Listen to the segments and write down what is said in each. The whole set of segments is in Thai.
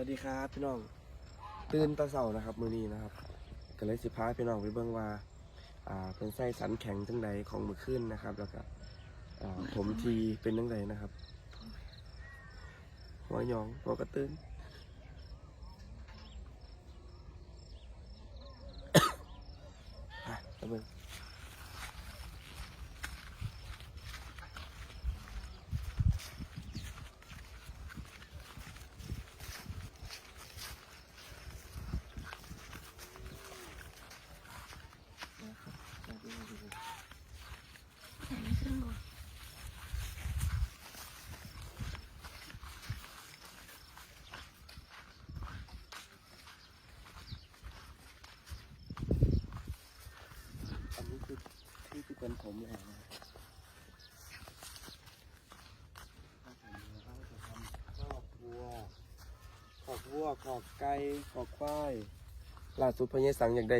วัสดีครับพี่น้องตื่นตะเสานะครับมือนี้นะครับก็เลยสิพาพี่น้องไปเบิ่งว่าอ่าเป็นไส้สันแข็งจังใดของมือขึ้นนะครับ แล้วก็อ่าผมทีเป็นจังใดนะครับหัวหยองหัวกระตื้นอะเบิ่ง อันนี้คือที่ที่เป็นผมเลยนะครับถ้าผมเนี่ยเขาจะทำคอกวัวคอกวัวคอกไก่คอกควายล่าสุดพญสังอยากได้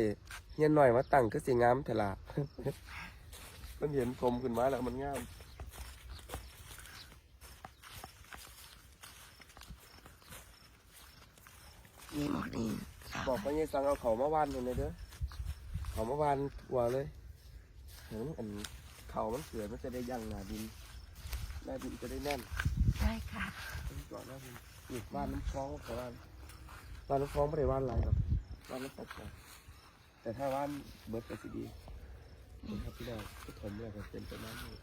เฮียนหน่อยมาตั้งก็สิงามเถอะละ มันเห็นผมขึ้นมาแล้วมันงามนี่หมดนี่สาวบอกพญสังเอาเขามาวานเลยเด้อเขามาวานวัวเลยเห็นอันเขามันเสือมันจะได้ยั่งหนาดินหน้าดินจะได้แน่นได้ค่ะก่อนหน้าดินอีกบ้านน้ำคลองกับบ้านบ้านน้ำคลองไม่ได้ว่านหลายหรอกว่านน้ำตกก่อนแต่ถ้าว่านเบิร์ดก็สิดีนี่ครับพี่น้องปฐมเนี่ยก็เป็นประมาณนี้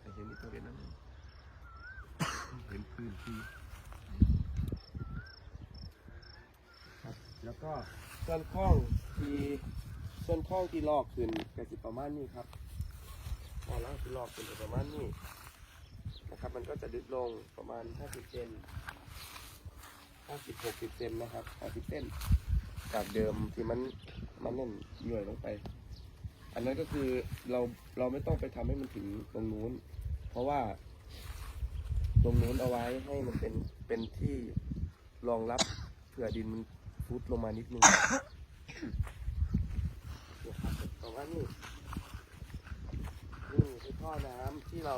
แต่เห็นนี่ตัวเด่นนั่นเห็นพื้นที่ครับแล้วก็ส่วนข้องที่ ส่วนข้องที่ลอกขึ้นก็สิประมาณนี้ครับพอแล้วที่ลอกขึ้นก็ประมาณนี้นะครับ มันก็จะดึกลงประมาณ 50เซน50 60เซนนะครับ50เซนจากเดิมที่มันมันนั่นหย่อยลงไป อันนั้นก็คือเราเราไม่ต้องไปทำให้มันถึงตรงนู้น เพราะว่าตรงนู้นเอาไว้ให้มันเป็นเป็นที่รองรับเผื่อดินมันฟุดลงมานิดนึง บประมานี้นี่คือท่อน้ำที่เรา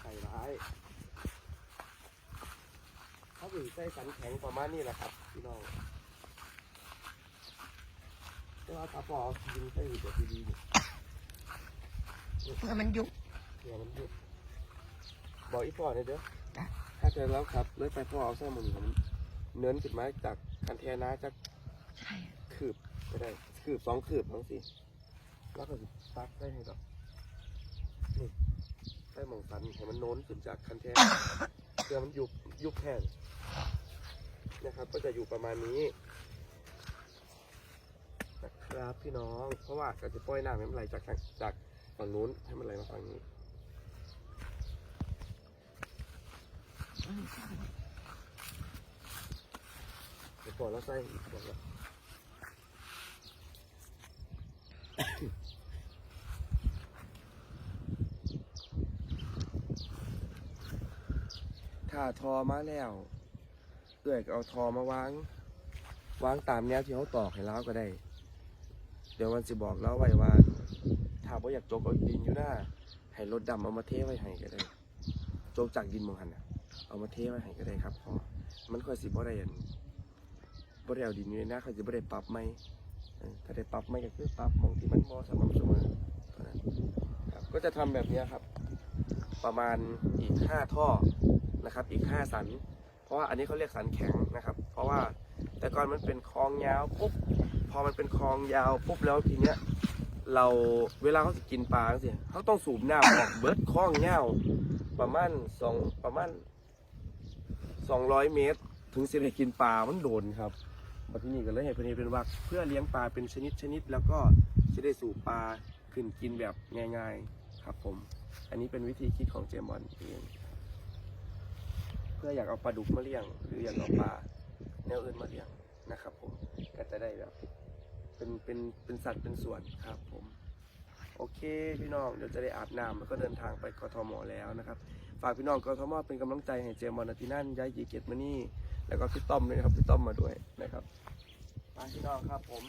ใส่ร้ายเขาถึงใส่สันแข็งประมาณนี้แหละครับพี่น้องแต่ว่าตาปอยิงใส่หัวดีๆเนี่ยเพื่อมันยุบเดี๋ยมันยุดบอกอีปอเนี่ยเด้อถ้าเจอแล้วครับเลยไปพ่อเอาเส้นมือผมเนื้อขึ้นมาจากคันเทนาจากคืบก็ได้ คืบสองคืบทั้งสิแล้วก็ซักได้ให้ดอกนี่ได้หมองสันให้มันโน้นขึ้นจากคันเทนเพื่อมันยุบยุบแค่นนะครับ ก็จะอยู่ประมาณนี้นะครับพี่น้อง เพราะว่าก็จะปล่อยน้ำให้มันไหลจากทางจากฝั่งนู้นให้มันไหลมาฝั่งนี้เดี๋ยวก่อนแล้วไส้อีกก่อนแล้ว ถ้าทอมาแล้วเอื้อยก็เอาทอมาวาง วางตามแนวที่เขาตอกให้แล้วก็ได้ เดี๋ยววันสิบอกแล้วไว้ว่า ถ้าบ่อยากจกเอาดินอยู่หน้าให้รถดำเอามาเทไว้ให้ก็ได้จกจากดินมองหันน่ะเอามาเทไว้ให้ก็ได้ครับพอมันค่อยสิบ่ได้อันบ่ได้เอาดินอยู่ในหน้าเขาสิบ่ได้ปรับไหมถ้าได้ปรับไหมก็คือปรับมองที่มันบ่สม่ำเสมอครับก็จะทำแบบนี้ครับ ประมาณอีกห้าท่อ นะครับอีกห้าสัน เพราะว่าอันนี้เขาเรียกสันแข็งนะครับ เพราะว่าแต่ก่อนมันเป็นคลองยาวปุ๊บพอมันเป็นคลองยาวปุ๊บแล้วทีเนี้ยเราเวลาเขาจะกินปลาสิเขาต้องสูบน้ำออกเบิดคลองยาวประมาณสองประมาณสองร้อยเมตร ถึงสิได้กินปลามันโดนครับบัดที่นี่ก็เลยให้เพนเฮ็ดเป็นวักเพื่อเลี้ยงปลาเป็นชนิดชนิดแล้วก็จะได้สูบปลาขึ้นกินแบบง่าย ๆ ครับผม อันนี้เป็นวิธีคิดของเจมอลเอง พื่ออยากเอาปลาดุกมาเลี้ยง หรืออยากเอาปลาแนวอื่นมาเลี้ยงนะครับ ผมก็จะได้แบบ เป็นเป็นเป็นสัตว์เป็นส่วนครับ ผม โอเคพี่น้องเดี๋ยวจะได้อาบน้ำแล้วก็เดินทางไปกทมแล้วนะครับ ฝากพี่น้องกทมเป็นกำลังใจให้เจมส์บอนาทีนั่นย้ายยีเกตมานี่แล้วก็พี่ต้อมด้วยนะครับพี่ต้อมมาด้วยนะครับไปพี่น้องครับผม